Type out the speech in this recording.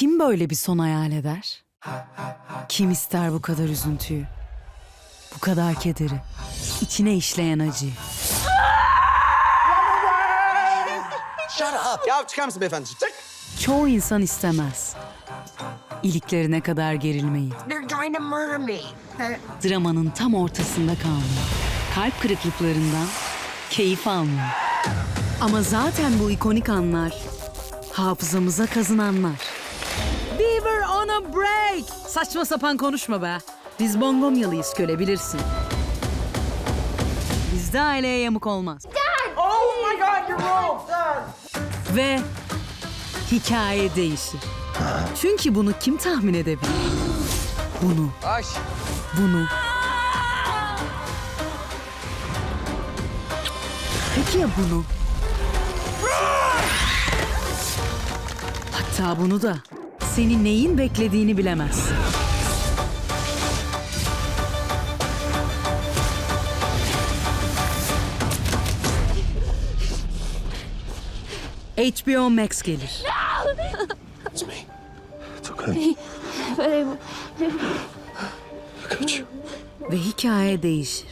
Kim böyle bir son hayal eder? Kim ister bu kadar üzüntüyü? Bu kadar kederi? içine işleyen acıyı? Shut up. Ya çıkar mısın beyefendi? Çık. Çoğu insan istemez. İliklerine kadar gerilmeyi. They're trying to murder me. Dramanın tam ortasında kalmayı. Kalp kırıklıklarından keyif almayı. Ama zaten bu ikonik anlar hafızamıza kazınanlar. Were on a break. Saçma sapan konuşma be. Biz Bongomyalıyız köle bilirsin. Bizde aileye yamuk olmaz. Oh my god, you're wrong, Dad! Ve hikaye değişir. Çünkü bunu kim tahmin edebilir? Bunu, Ay. bunu. Peki ya bunu? Hatta bunu da. Seni neyin beklediğini bilemezsin. HBO Max gelir. It's me. It's okay. Ve hikaye değişir.